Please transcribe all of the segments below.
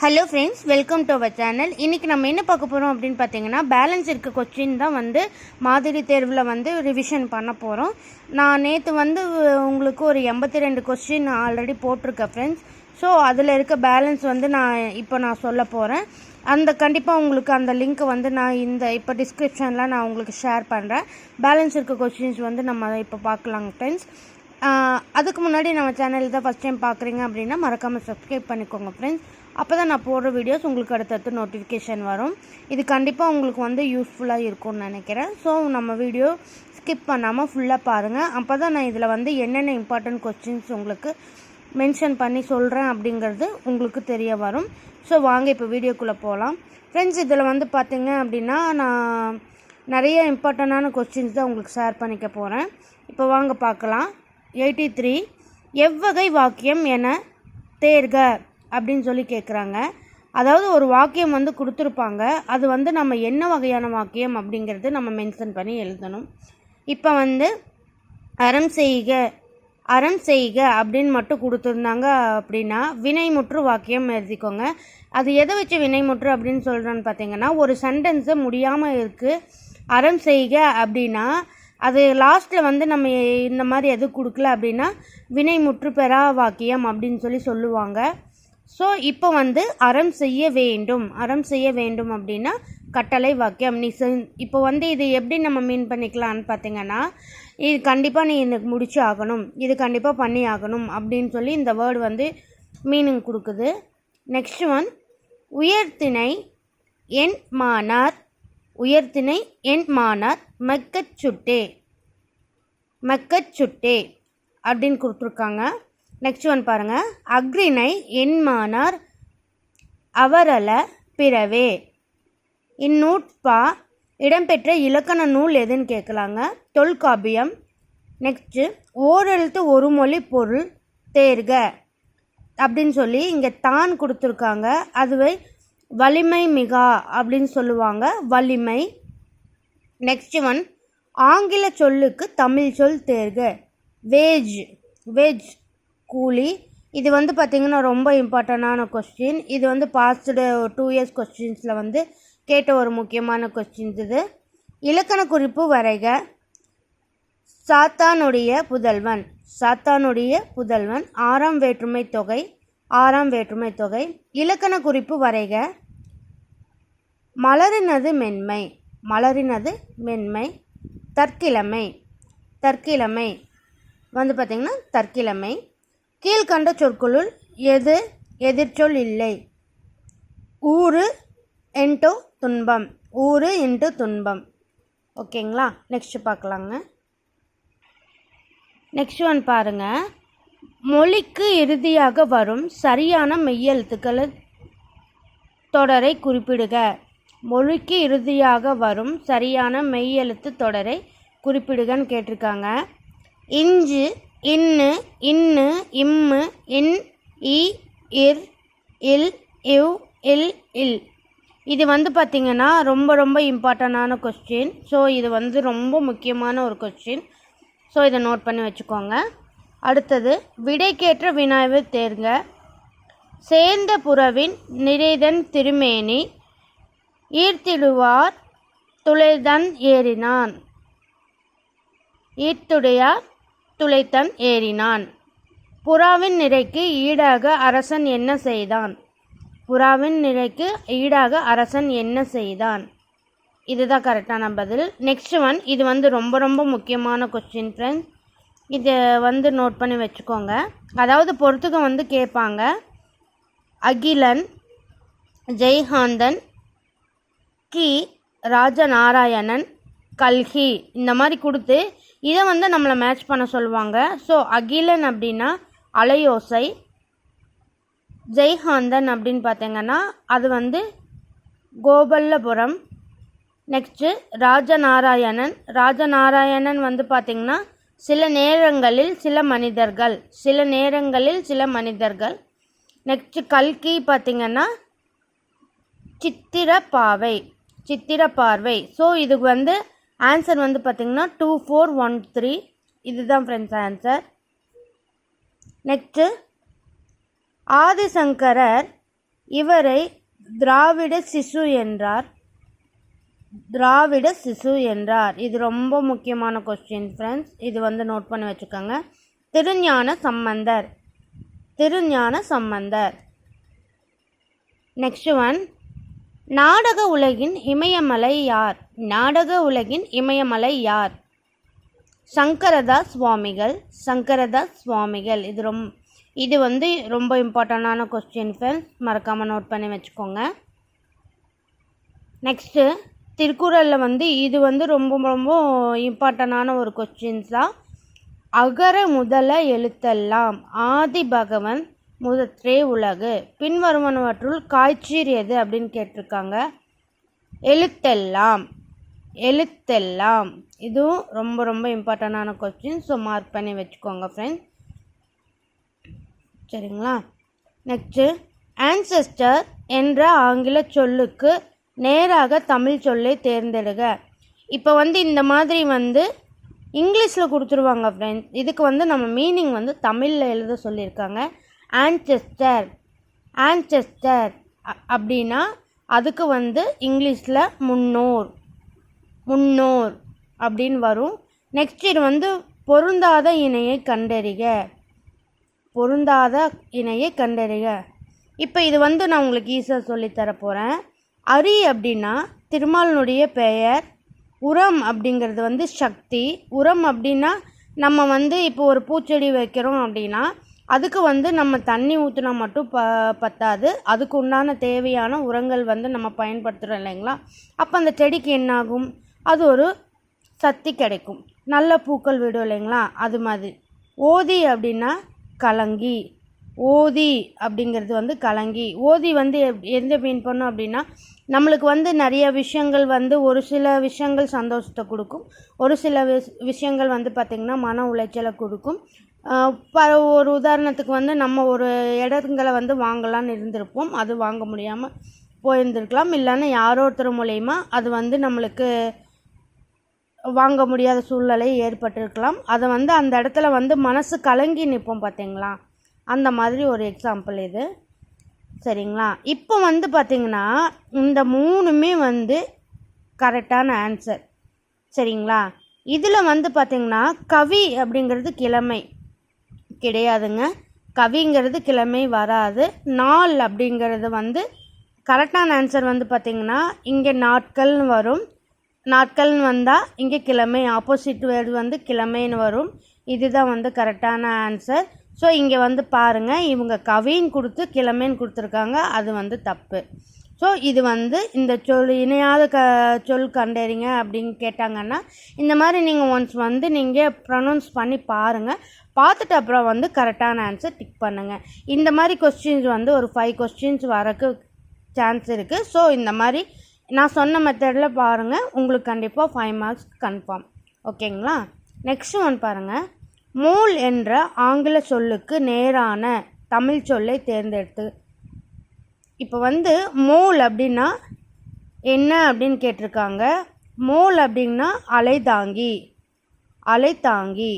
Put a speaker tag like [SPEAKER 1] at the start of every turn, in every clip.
[SPEAKER 1] hello friends welcome to our channel இன்றைக்கி நம்ம என்ன பார்க்க போகிறோம் அப்படின்னு பார்த்தீங்கன்னா பேலன்ஸ் இருக்க கொச்சின் தான் வந்து மாதிரி தேர்வில் வந்து ரிவிஷன் பண்ண போகிறோம் நான் நேற்று வந்து உங்களுக்கு ஒரு எண்பத்தி ரெண்டு கொஸ்டின் ஆல்ரெடி போட்டிருக்கேன் ஃப்ரெண்ட்ஸ் ஸோ அதில் இருக்க பேலன்ஸ் வந்து நான் இப்போ நான் சொல்ல போகிறேன் அந்த கண்டிப்பாக உங்களுக்கு அந்த லிங்க்கை வந்து நான் இந்த இப்போ டிஸ்கிரிப்ஷனில் நான் உங்களுக்கு ஷேர் பண்ணுறேன் பேலன்ஸ் இருக்க கொஸ்டின்ஸ் வந்து நம்ம இப்போ பார்க்கலாங்க ஃப்ரெண்ட்ஸ் அதுக்கு முன்னாடி நம்ம சேனல் தான் ஃபஸ்ட் டைம் பார்க்குறீங்க அப்படின்னா மறக்காமல் சப்ஸ்கிரைப் பண்ணிக்கோங்க ஃப்ரெண்ட்ஸ் அப்போ தான் நான் போடுற வீடியோஸ் உங்களுக்கு அடுத்தடுத்து நோட்டிஃபிகேஷன் வரும் இது கண்டிப்பாக உங்களுக்கு வந்து யூஸ்ஃபுல்லாக இருக்கும்னு நினைக்கிறேன் ஸோ நம்ம வீடியோ ஸ்கிப் பண்ணாமல் ஃபுல்லாக பாருங்கள் அப்போ தான் நான் இதில் வந்து என்னென்ன இம்பார்ட்டன்ட் கொஸ்டின்ஸ் உங்களுக்கு மென்ஷன் பண்ணி சொல்கிறேன் அப்படிங்கிறது உங்களுக்கு தெரிய வரும் ஸோ வாங்க இப்போ வீடியோக்குள்ளே போகலாம் ஃப்ரெண்ட்ஸ் இதில் வந்து பார்த்திங்க அப்படின்னா நான் நிறைய இம்பார்ட்டண்ட்டான கொஸ்டின்ஸ் தான் உங்களுக்கு ஷேர் பண்ணிக்க போகிறேன் இப்போ வாங்க பார்க்கலாம் எயிட்டி த்ரீ எவ்வகை வாக்கியம் என தேர்க அப்படின்னு சொல்லி கேட்குறாங்க அதாவது ஒரு வாக்கியம் வந்து கொடுத்துருப்பாங்க அது வந்து நம்ம என்ன வகையான வாக்கியம் அப்படிங்கிறது நம்ம மென்ஷன் பண்ணி எழுதணும் இப்போ வந்து அறம் செய்க அறம் செய்க அப்படின்னு மட்டும் கொடுத்துருந்தாங்க அப்படின்னா வினைமுற்று வாக்கியம் எழுதிக்கோங்க அது எதை வச்சு வினைமுற்று அப்படின்னு சொல்கிறேன்னு பார்த்தீங்கன்னா ஒரு சென்டென்ஸை முடியாமல் இருக்குது அறம் செய்க அப்படின்னா அது லாஸ்ட்டில் வந்து நம்ம இந்த மாதிரி எது கொடுக்கல அப்படின்னா வினை முற்றுப்பெறா வாக்கியம் அப்படின்னு சொல்லி சொல்லுவாங்க ஸோ இப்போ வந்து அறம் செய்ய வேண்டும் அறம் செய்ய வேண்டும் அப்படின்னா கட்டளை வாக்கியம் நீ செ இப்போ வந்து இது எப்படி நம்ம மீன் பண்ணிக்கலாம்னு பார்த்தீங்கன்னா இது கண்டிப்பாக நீ இதுக்கு முடிச்சு ஆகணும் இது கண்டிப்பாக பண்ணி ஆகணும் அப்படின்னு சொல்லி இந்த வேர்டு வந்து மீனிங் கொடுக்குது நெக்ஸ்ட் ஒன் உயர்த்தினை என் மானார் உயர்த்தினை என் மானார் மக்கச்சுட்டே மக்கச்சுட்டே அப்படின்னு கொடுத்துருக்காங்க நெக்ஸ்ட் ஒன் பாருங்கள் அக்ரிணை என் மானார் அவரல பிறவே இந்நூட்பா இடம்பெற்ற இலக்கண நூல் எதுன்னு கேட்கலாங்க தொல்காப்பியம் நெக்ஸ்ட்டு ஓரெழுத்து ஒரு மொழி பொருள் தேர்க அப்படின்னு சொல்லி இங்கே தான் கொடுத்துருக்காங்க அதுவே வலிமை மிகா அப்படின்னு சொல்லுவாங்க வலிமை நெக்ஸ்ட் ஒன் ஆங்கில சொல்லுக்கு தமிழ் சொல் தேர்க வேஜ் வெஜ் கூலி இது வந்து பார்த்திங்கன்னா ரொம்ப இம்பார்ட்டண்டான கொஸ்டின் இது வந்து பாஸ்டு டூ இயர்ஸ் கொஸ்டின்ஸில் வந்து கேட்ட ஒரு முக்கியமான கொஸ்டின்ஸ் இது இலக்கண குறிப்பு வரைக சாத்தானுடைய புதல்வன் சாத்தானுடைய புதல்வன் ஆறாம் வேற்றுமை தொகை ஆறாம் வேற்றுமை தொகை இலக்கண குறிப்பு வரைக மலரினது மென்மை மலரினது மென்மை தற்கிழமை தற்கிழமை வந்து பார்த்திங்கன்னா தற்கிழமை கீழ்கண்ட சொற்களுள் எது எதிர்ச்சொல் இல்லை ஊறு என்டோ துன்பம் ஊறு இன்ட்டு துன்பம் ஓகேங்களா நெக்ஸ்ட் பார்க்கலாங்க நெக்ஸ்ட் ஒன் பாருங்கள் மொழிக்கு இறுதியாக வரும் சரியான மெய்யெழுத்துக்கள் தொடரை குறிப்பிடுக மொழிக்கு இறுதியாக வரும் சரியான மெய்யெழுத்து தொடரை குறிப்பிடுகன்னு கேட்டிருக்காங்க இஞ்சு இன்னு இன்னு இம்மு இன் இ இர் இல் இவ் இல் இல் இது வந்து பார்த்திங்கன்னா ரொம்ப ரொம்ப இம்பார்ட்டண்டான கொஸ்டின் ஸோ இது வந்து ரொம்ப முக்கியமான ஒரு கொஸ்டின் ஸோ இதை நோட் பண்ணி வச்சுக்கோங்க அடுத்தது விடைக்கேற்ற வினாவை தேர்க சேர்ந்த புறவின் நிறைதன் திருமேனி ஈர்த்திடுவார் துளைதன் ஏறினான் ஈர்த்துடையார் துளைத்தன் ஏறினான் புறாவின் நிறைக்கு ஈடாக அரசன் என்ன செய்தான் புறாவின் நிறைக்கு ஈடாக அரசன் என்ன செய்தான் இதுதான் கரெக்டான பதில் நெக்ஸ்ட் ஒன் இது வந்து ரொம்ப ரொம்ப முக்கியமான கொஸ்டின் ஃப்ரெண்ட்ஸ் இது வந்து நோட் பண்ணி வச்சுக்கோங்க அதாவது பொறுத்துக்கம் வந்து கேட்பாங்க அகிலன் ஜெய்காந்தன் கி ராஜநாராயணன் கல்கி இந்த மாதிரி கொடுத்து இதை வந்து நம்மளை மேட்ச் பண்ண சொல்லுவாங்க ஸோ அகிலன் அப்படின்னா அலையோசை ஜெய்காந்தன் அப்படின்னு பார்த்தீங்கன்னா அது வந்து கோபல்லபுரம் நெக்ஸ்ட்டு ராஜநாராயணன் ராஜநாராயணன் வந்து பார்த்திங்கன்னா சில நேரங்களில் சில மனிதர்கள் சில நேரங்களில் சில மனிதர்கள் நெக்ஸ்ட் கல்கி பார்த்திங்கன்னா சித்திர பாவை சித்திர பார்வை ஸோ இதுக்கு வந்து ஆன்சர் வந்து பார்த்திங்கன்னா டூ ஃபோர் ஒன் த்ரீ இதுதான் ஃப்ரெண்ட்ஸ் ஆன்சர் நெக்ஸ்ட்டு ஆதிசங்கரர் இவரை திராவிட சிசு என்றார் திராவிட சிசு என்றார் இது ரொம்ப முக்கியமான கொஸ்டின் ஃப்ரெண்ட்ஸ் இது வந்து நோட் பண்ணி வச்சுக்கோங்க திருஞான சம்பந்தர் திருஞான சம்பந்தர் நெக்ஸ்ட் ஒன் நாடக உலகின் இமயமலை யார் நாடக உலகின் இமயமலை யார் சங்கரதா சுவாமிகள் சங்கரதா சுவாமிகள் இது ரொம் இது வந்து ரொம்ப இம்பார்ட்டண்டான கொஸ்டின் ஃப்ரெண்ட்ஸ் மறக்காமல் நோட் பண்ணி வச்சுக்கோங்க நெக்ஸ்ட்டு திருக்குறளில் வந்து இது வந்து ரொம்ப ரொம்ப இம்பார்ட்டண்டான ஒரு கொஸ்டின்ஸ் தான் அகர முதல எழுத்தெல்லாம் ஆதி பகவன் முதற்றே உலகு பின்வருமனவற்றுள் காய்ச்சீர் எது அப்படின்னு கேட்டிருக்காங்க எழுத்தெல்லாம் எழுத்தெல்லாம் இதுவும் ரொம்ப ரொம்ப இம்பார்ட்டண்டான கொஸ்டின் ஸோ மார்க் பண்ணி வச்சுக்கோங்க ஃப்ரெண்ட்ஸ் சரிங்களா நெக்ஸ்ட்டு ஆன்செஸ்டர் என்ற ஆங்கில சொல்லுக்கு நேராக தமிழ் சொல்லை தேர்ந்தெடுக இப்போ வந்து இந்த மாதிரி வந்து இங்கிலீஷில் கொடுத்துருவாங்க ஃப்ரெண்ட்ஸ் இதுக்கு வந்து நம்ம மீனிங் வந்து தமிழில் எழுத சொல்லியிருக்காங்க ஆன்செஸ்டர் ஆன்செஸ்டர் அப்படின்னா அதுக்கு வந்து இங்கிலீஷில் முன்னோர் முன்னோர் அப்படின்னு வரும் நெக்ஸ்ட் இது வந்து பொருந்தாத இணையை கண்டறிக பொருந்தாத இணையை கண்டறிக இப்போ இது வந்து நான் உங்களுக்கு ஈஸியாக சொல்லித்தர போகிறேன் அரி அப்படின்னா திருமாலினுடைய பெயர் உரம் அப்படிங்கிறது வந்து சக்தி உரம் அப்படின்னா நம்ம வந்து இப்போ ஒரு பூச்செடி வைக்கிறோம் அப்படின்னா அதுக்கு வந்து நம்ம தண்ணி ஊற்றினா மட்டும் ப பத்தாது அதுக்கு உண்டான தேவையான உரங்கள் வந்து நம்ம பயன்படுத்துகிறோம் இல்லைங்களா அப்போ அந்த செடிக்கு என்னாகும் அது ஒரு சக்தி கிடைக்கும் நல்ல பூக்கள் விடும் இல்லைங்களா அது மாதிரி ஓதி அப்படின்னா கலங்கி ஓதி அப்படிங்கிறது வந்து கலங்கி ஓதி வந்து எந்த மீன் பண்ணும் அப்படின்னா நம்மளுக்கு வந்து நிறைய விஷயங்கள் வந்து ஒரு சில விஷயங்கள் சந்தோஷத்தை கொடுக்கும் ஒரு சில விஷயங்கள் வந்து பார்த்திங்கன்னா மன உளைச்சலை கொடுக்கும் ப ஒரு உதாரணத்துக்கு வந்து நம்ம ஒரு இடங்களை வந்து வாங்கலான்னு இருந்திருப்போம் அது வாங்க முடியாமல் போயிருந்துருக்கலாம் இல்லைன்னா யாரோ ஒருத்தர் மூலயமா அது வந்து நம்மளுக்கு வாங்க முடியாத சூழ்நிலை ஏற்பட்டிருக்கலாம் அதை வந்து அந்த இடத்துல வந்து மனசு கலங்கி நிற்போம் பார்த்தீங்களா அந்த மாதிரி ஒரு எக்ஸாம்பிள் இது சரிங்களா இப்போ வந்து பார்த்திங்கன்னா இந்த மூணுமே வந்து கரெக்டான ஆன்சர் சரிங்களா இதில் வந்து பார்த்திங்கன்னா கவி அப்படிங்கிறது கிழமை கிடையாதுங்க கவிங்கிறது கிழமை வராது நாள் அப்படிங்கிறது வந்து கரெக்டான ஆன்சர் வந்து பார்த்திங்கன்னா இங்கே நாட்கள்னு வரும் நாட்கள்னு வந்தால் இங்கே கிழமை ஆப்போசிட் வேர்டு வந்து கிழமைன்னு வரும் இதுதான் வந்து கரெக்டான ஆன்சர் ஸோ இங்கே வந்து பாருங்கள் இவங்க கவின்னு கொடுத்து கிழமைன்னு கொடுத்துருக்காங்க அது வந்து தப்பு ஸோ இது வந்து இந்த சொல் இணையாத க சொல் கண்டறிங்க அப்படின்னு கேட்டாங்கன்னா இந்த மாதிரி நீங்கள் ஒன்ஸ் வந்து நீங்கள் ப்ரொனவுன்ஸ் பண்ணி பாருங்கள் பார்த்துட்டு அப்புறம் வந்து கரெக்டான ஆன்சர் டிக் பண்ணுங்கள் இந்த மாதிரி கொஸ்டின்ஸ் வந்து ஒரு ஃபைவ் கொஸ்டின்ஸ் வரக்கு சான்ஸ் இருக்குது ஸோ இந்த மாதிரி நான் சொன்ன மெத்தடில் பாருங்கள் உங்களுக்கு கண்டிப்பாக ஃபைவ் மார்க்ஸ் கன்ஃபார்ம் ஓகேங்களா நெக்ஸ்ட் ஒன் பாருங்கள் மூல் என்ற ஆங்கில சொல்லுக்கு நேரான தமிழ் சொல்லை தேர்ந்தெடுத்து இப்போ வந்து மூல் அப்படின்னா என்ன அப்படின்னு கேட்டிருக்காங்க மூல் அப்படின்னா அலைதாங்கி அலைதாங்கி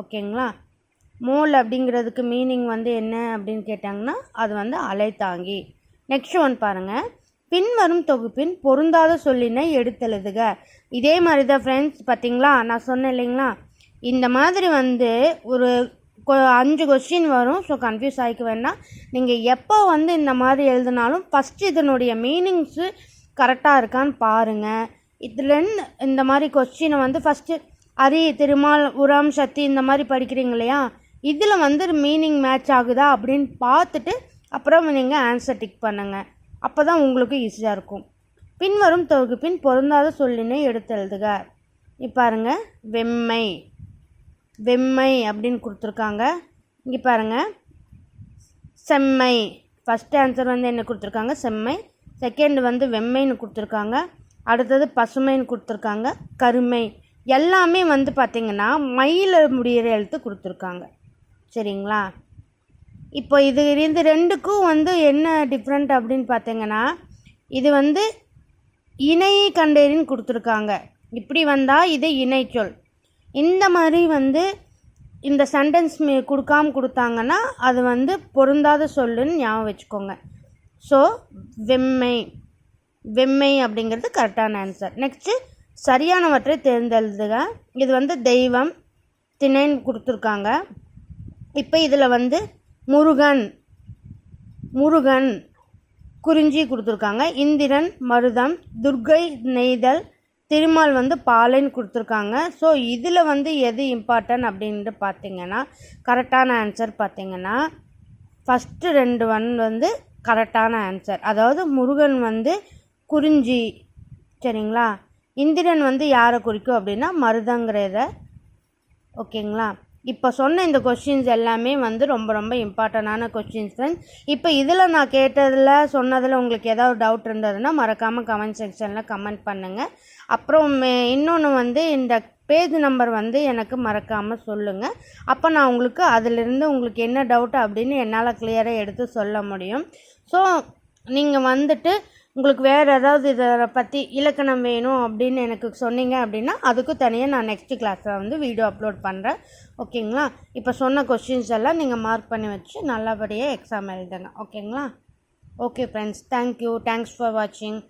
[SPEAKER 1] ஓகேங்களா மூல் அப்படிங்கிறதுக்கு மீனிங் வந்து என்ன அப்படின்னு கேட்டாங்கன்னா அது வந்து அலைதாங்கி நெக்ஸ்ட் ஒன் பாருங்கள் பின்வரும் தொகுப்பின் பொருந்தாத சொல்லினை எடுத்தெழுதுக இதே மாதிரி தான் ஃப்ரெண்ட்ஸ் பார்த்தீங்களா நான் சொன்னேன் இல்லைங்களா இந்த மாதிரி வந்து ஒரு அஞ்சு கொஸ்டின் வரும் ஸோ கன்ஃபியூஸ் ஆகிக்க வேண்டாம் நீங்கள் எப்போ வந்து இந்த மாதிரி எழுதினாலும் ஃபஸ்ட்டு இதனுடைய மீனிங்ஸு கரெக்டாக இருக்கான்னு பாருங்கள் இதுலேருந்து இந்த மாதிரி கொஸ்டினை வந்து ஃபஸ்ட்டு அரி திருமால் உரம் சக்தி இந்த மாதிரி படிக்கிறீங்க இல்லையா இதில் வந்து மீனிங் மேட்ச் ஆகுதா அப்படின்னு பார்த்துட்டு அப்புறம் நீங்கள் ஆன்சர் டிக் பண்ணுங்கள் அப்போ தான் உங்களுக்கு ஈஸியாக இருக்கும் பின்வரும் தொகுப்பின் பொருந்தாத சொல்லினை எடுத்து எழுதுக இப்பாருங்க வெம்மை வெம்மை அப்படின்னு கொடுத்துருக்காங்க இங்கே பாருங்கள் செம்மை ஃபஸ்ட் ஆன்சர் வந்து என்ன கொடுத்துருக்காங்க செம்மை செகண்ட் வந்து வெம்மைன்னு கொடுத்துருக்காங்க அடுத்தது பசுமைன்னு கொடுத்துருக்காங்க கருமை எல்லாமே வந்து பார்த்திங்கன்னா மயில முடிகிற எழுத்து கொடுத்துருக்காங்க சரிங்களா இப்போ இது இந்த ரெண்டுக்கும் வந்து என்ன டிஃப்ரெண்ட் அப்படின்னு பார்த்தீங்கன்னா இது வந்து இணை கண்டேரின்னு கொடுத்துருக்காங்க இப்படி வந்தால் இது இணைச்சொல் இந்த மாதிரி வந்து இந்த சென்டென்ஸ் கொடுக்காம கொடுத்தாங்கன்னா அது வந்து பொருந்தாத சொல்லுன்னு ஞாபகம் வச்சுக்கோங்க ஸோ வெம்மை வெம்மை அப்படிங்கிறது கரெக்டான ஆன்சர் நெக்ஸ்ட்டு சரியானவற்றை தேர்ந்தெழுதுக இது வந்து தெய்வம் திணைன்னு கொடுத்துருக்காங்க இப்போ இதில் வந்து முருகன் முருகன் குறிஞ்சி கொடுத்துருக்காங்க இந்திரன் மருதம் துர்கை நெய்தல் திருமால் வந்து பாலைன்னு கொடுத்துருக்காங்க ஸோ இதில் வந்து எது இம்பார்ட்டன்ட் அப்படின்ட்டு பார்த்தீங்கன்னா கரெக்டான ஆன்சர் பார்த்தீங்கன்னா ஃபஸ்ட்டு ரெண்டு ஒன் வந்து கரெக்டான ஆன்சர் அதாவது முருகன் வந்து குறிஞ்சி சரிங்களா இந்திரன் வந்து யாரை குறிக்கும் அப்படின்னா மருதங்கிறத ஓகேங்களா இப்போ சொன்ன இந்த கொஷின்ஸ் எல்லாமே வந்து ரொம்ப ரொம்ப இம்பார்ட்டண்ட்டான கொஷின்ஸ் ஃப்ரெண்ட்ஸ் இப்போ இதில் நான் கேட்டதில் சொன்னதில் உங்களுக்கு ஏதாவது டவுட் இருந்ததுன்னா மறக்காமல் கமெண்ட் செக்ஷனில் கமெண்ட் பண்ணுங்கள் அப்புறம் இன்னொன்று வந்து இந்த பேஜ் நம்பர் வந்து எனக்கு மறக்காமல் சொல்லுங்கள் அப்போ நான் உங்களுக்கு அதிலிருந்து உங்களுக்கு என்ன டவுட் அப்படின்னு என்னால் கிளியராக எடுத்து சொல்ல முடியும் ஸோ நீங்கள் வந்துட்டு உங்களுக்கு வேறு ஏதாவது இதை பற்றி இலக்கணம் வேணும் அப்படின்னு எனக்கு சொன்னீங்க அப்படின்னா அதுக்கும் தனியாக நான் நெக்ஸ்ட் கிளாஸில் வந்து வீடியோ அப்லோட் பண்ணுறேன் ஓகேங்களா இப்போ சொன்ன கொஷின்ஸ் எல்லாம் நீங்கள் மார்க் பண்ணி வச்சு நல்லபடியாக எக்ஸாம் எழுதுங்க ஓகேங்களா okay friends thank you thanks for வாட்சிங்